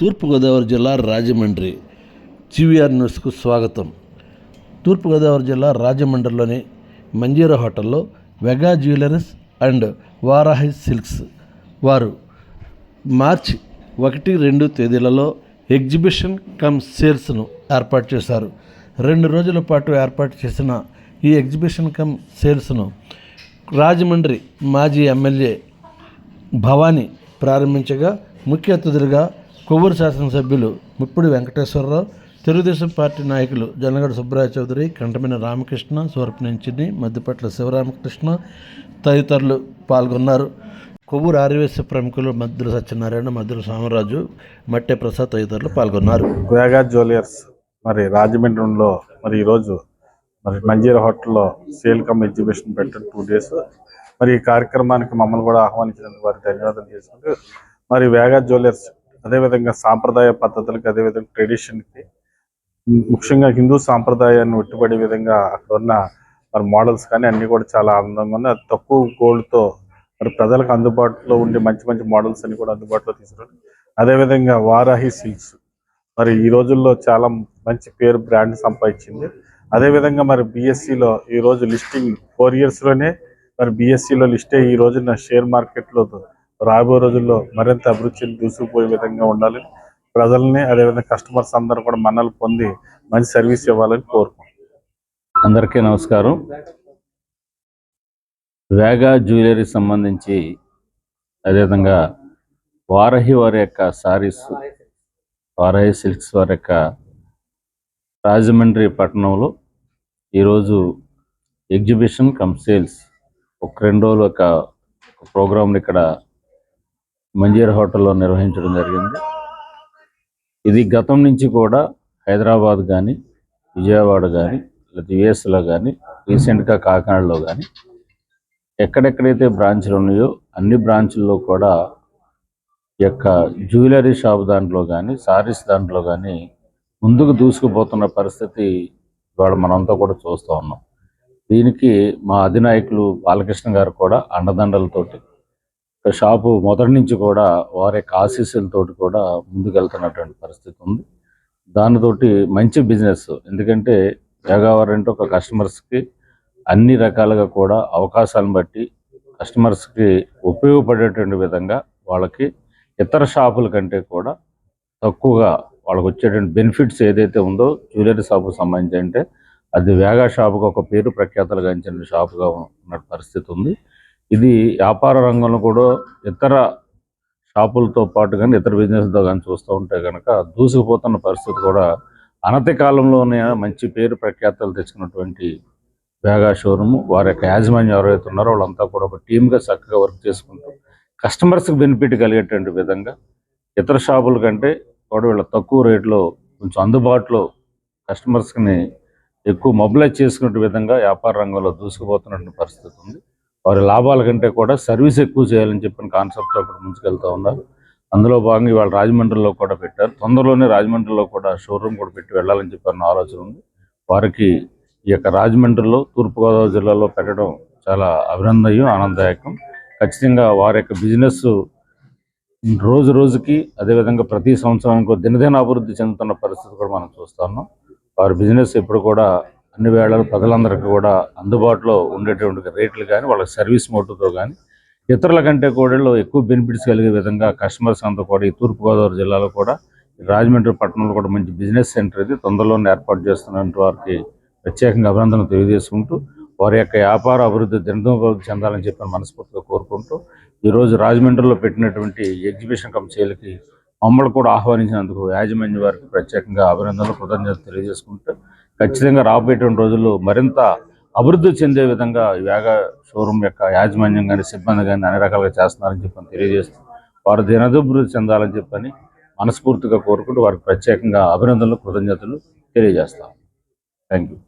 తూర్పుగోదావరి జిల్లా రాజమండ్రి జీవీఆర్ న్యూస్కు స్వాగతం. తూర్పుగోదావరి జిల్లా రాజమండ్రిలోని మంజీరా హోటల్లో Vega jewelleries and Varahi silks వారు మార్చి ఒకటి రెండు తేదీలలో ఎగ్జిబిషన్ కమ్ సేల్స్ను ఏర్పాటు చేశారు. రెండు రోజుల పాటు ఏర్పాటు చేసిన ఈ ఎగ్జిబిషన్ కమ్ సేల్స్ను రాజమండ్రి మాజీ ఎమ్మెల్యే భవానీ ప్రారంభించగా ముఖ్య అతిథులుగా కొవ్వూరు శాసనసభ్యులు ముప్పిడి వెంకటేశ్వరరావు తెలుగుదేశం పార్టీ నాయకులు జనగడ సుబ్బరాయ చౌదరి కంటమిన రామకృష్ణ సూరపనించిని మద్దిపట్ల శివరామకృష్ణ తదితరులు పాల్గొన్నారు. కొవ్వూరు ఆర్యవేశ ప్రముఖులు మద్దుల సత్యనారాయణ మద్దుల సామరాజు మట్టె ప్రసాద్ తదితరులు పాల్గొన్నారు. వేగా జ్యువెలర్స్ మరి రాజమండ్రిలో మరి ఈరోజు మరి మంజీరా హోటల్లో సేల్ కమ్ ఎగ్జిబిషన్ పెట్టిన టూ డేస్ మరి ఈ కార్యక్రమానికి మమ్మల్ని కూడా ఆహ్వానించినందుకు వారికి ధన్యవాదాలు చేసుకుంటూ మరి వేగా జ్యువెలర్స్ అదేవిధంగా సాంప్రదాయ పద్ధతులకి అదేవిధంగా ట్రెడిషన్కి ముఖ్యంగా హిందూ సాంప్రదాయాన్ని ఉట్టిపడే విధంగా అక్కడ ఉన్న మరి మోడల్స్ కానీ అన్ని కూడా చాలా ఆనందంగా ఉన్నాయి. తక్కువ గోల్డ్తో మరి ప్రజలకు అందుబాటులో ఉండే మంచి మంచి మోడల్స్ అన్ని కూడా అందుబాటులో తీసుకురండి అదేవిధంగా వారాహి సిల్క్స్ మరి ఈ రోజుల్లో చాలా మంచి పేరు బ్రాండ్ సంపాదించింది. అదేవిధంగా మరి బిఎస్సిలో ఈ రోజు లిస్టింగ్ ఫోర్ ఇయర్స్లోనే మరి బిఎస్సిలో లిస్టే ఈ రోజున షేర్ మార్కెట్లో రాబోయే రోజుల్లో మరింత అభివృద్ధి దూసుకుపోయే విధంగా ఉండాలని ప్రజల్ని అదేవిధంగా కస్టమర్స్ అందరూ కూడా మన్నలు పొంది మంచి సర్వీస్ ఇవ్వాలని కోరుకుంటున్నాం. అందరికీ నమస్కారం. వేగా జ్యువెలరీ సంబంధించి అదేవిధంగా వారహి వారి యొక్క సారీస్ వారహి సిల్క్స్ వారి యొక్క రాజమండ్రి పట్టణంలో ఈరోజు ఎగ్జిబిషన్ కమ్ సేల్స్ ఒక రెండు రోజులు ఒక ప్రోగ్రాంని ఇక్కడ మంజీర్ హోటల్లో నిర్వహించడం జరిగింది. ఇది గతం నుంచి కూడా హైదరాబాద్ కానీ విజయవాడ కానీ లేదా యుఎస్లో కానీ రీసెంట్గా కాకినాడలో కానీ ఎక్కడెక్కడైతే బ్రాంచ్లు ఉన్నాయో అన్ని బ్రాంచ్ల్లో కూడా యొక్క జ్యువెలరీ షాప్ దాంట్లో కానీ సారీస్ దాంట్లో కానీ ముందుకు దూసుకుపోతున్న పరిస్థితి ఇవాళ మనంతా కూడా చూస్తూ ఉన్నాం. దీనికి మా అధినాయకులు బాలకృష్ణ గారు కూడా అండదండలతోటి షాపు మొదటి నుంచి కూడా వారి యొక్క కూడా ముందుకెళ్తున్నటువంటి పరిస్థితి ఉంది. దానితోటి మంచి బిజినెస్ ఎందుకంటే యోగావర్ అంటే ఒక కస్టమర్స్కి అన్ని రకాలుగా కూడా అవకాశాలను బట్టి కస్టమర్స్కి ఉపయోగపడేటువంటి విధంగా వాళ్ళకి ఇతర షాపుల కంటే కూడా తక్కువగా వాళ్ళకి వచ్చేటువంటి బెనిఫిట్స్ ఏదైతే ఉందో జ్యువెలరీ షాపుకు సంబంధించి అంటే అది వేగా షాపుకు ఒక పేరు ప్రఖ్యాతలు గాంచిన షాపుగా ఉన్న పరిస్థితి ఉంది. ఇది వ్యాపార రంగంలో కూడా ఇతర షాపులతో పాటు కానీ ఇతర బిజినెస్తో కానీ చూస్తూ ఉంటే కనుక దూసుకుపోతున్న పరిస్థితి కూడా అనతి కాలంలోనే మంచి పేరు ప్రఖ్యాతలు తెచ్చుకున్నటువంటి బేగా షోరూమ్ వారి యొక్క యాజమాన్యం ఎవరైతే ఉన్నారో వాళ్ళంతా కూడా ఒక టీమ్గా చక్కగా వర్క్ చేసుకుంటూ కస్టమర్స్కి బెనిఫిట్ కలిగేటువంటి విధంగా ఇతర షాపుల కంటే కూడా వీళ్ళ తక్కువ రేట్లో కొంచెం అందుబాటులో కస్టమర్స్ని ఎక్కువ మొబిలైజ్ చేసుకునే విధంగా వ్యాపార రంగంలో దూసుకుపోతున్నటువంటి పరిస్థితి ఉంది. వారి లాభాల కంటే కూడా సర్వీస్ ఎక్కువ చేయాలని చెప్పిన కాన్సెప్ట్తో కూడా ముందుకెళ్తూ ఉన్నారు. అందులో భాగంగా ఇవాళ రాజమండ్రిలో కూడా పెట్టారు. తొందరలోనే రాజమండ్రిలో కూడా షోరూమ్ కూడా పెట్టి వెళ్ళాలని చెప్పిన ఆలోచన ఉంది. వారికి ఈ యొక్క రాజమండ్రిలో తూర్పుగోదావరి జిల్లాలో పెట్టడం చాలా అభినందనీయం ఆనందదాయకం. ఖచ్చితంగా వారి యొక్క బిజినెస్ రోజు రోజుకి అదేవిధంగా ప్రతి సంవత్సరానికి దినదిన అభివృద్ధి చెందుతున్న పరిస్థితి కూడా మనం చూస్తున్నాం వారి బిజినెస్ ఎప్పుడు కూడా అన్ని వేళలు ప్రజలందరికీ కూడా అందుబాటులో ఉండేటువంటి రేట్లు కానీ వాళ్ళ సర్వీస్ మోటుతో కానీ ఇతరుల కంటే కూడా ఎక్కువ బెనిఫిట్స్ కలిగే విధంగా కస్టమర్స్ అంతా కూడా ఈ తూర్పుగోదావరి జిల్లాలో కూడా రాజమండ్రి పట్టణంలో కూడా మంచి బిజినెస్ సెంటర్ ఇది. తొందరలోనే ఏర్పాటు చేస్తున్నటువంటి వారికి ప్రత్యేకంగా అభినందనలు తెలియజేసుకుంటూ వారి యొక్క వ్యాపార అభివృద్ధి దినదోభివృద్ధి చెందాలని చెప్పి మనస్ఫూర్తిగా కోరుకుంటూ ఈరోజు రాజమండ్రిలో పెట్టినటువంటి ఎగ్జిబిషన్ కమ్ సేల్కి మమ్మల్ని కూడా ఆహ్వానించినందుకు యాజమాన్య వారికి ప్రత్యేకంగా అభినందనలు కృతజ్ఞతలు తెలియజేసుకుంటూ ఖచ్చితంగా రాబోయేటువంటి రోజుల్లో మరింత అభివృద్ధి చెందే విధంగా వేగ షోరూమ్ యొక్క యాజమాన్యం కానీ సిబ్బంది కానీ అన్ని రకాలుగా చేస్తున్నారని చెప్పని తెలియజేస్తూ వారు దినదభివృద్ధి చెందాలని చెప్పని మనస్ఫూర్తిగా కోరుకుంటూ వారికి ప్రత్యేకంగా అభినందనలు కృతజ్ఞతలు తెలియజేస్తాం. Thank you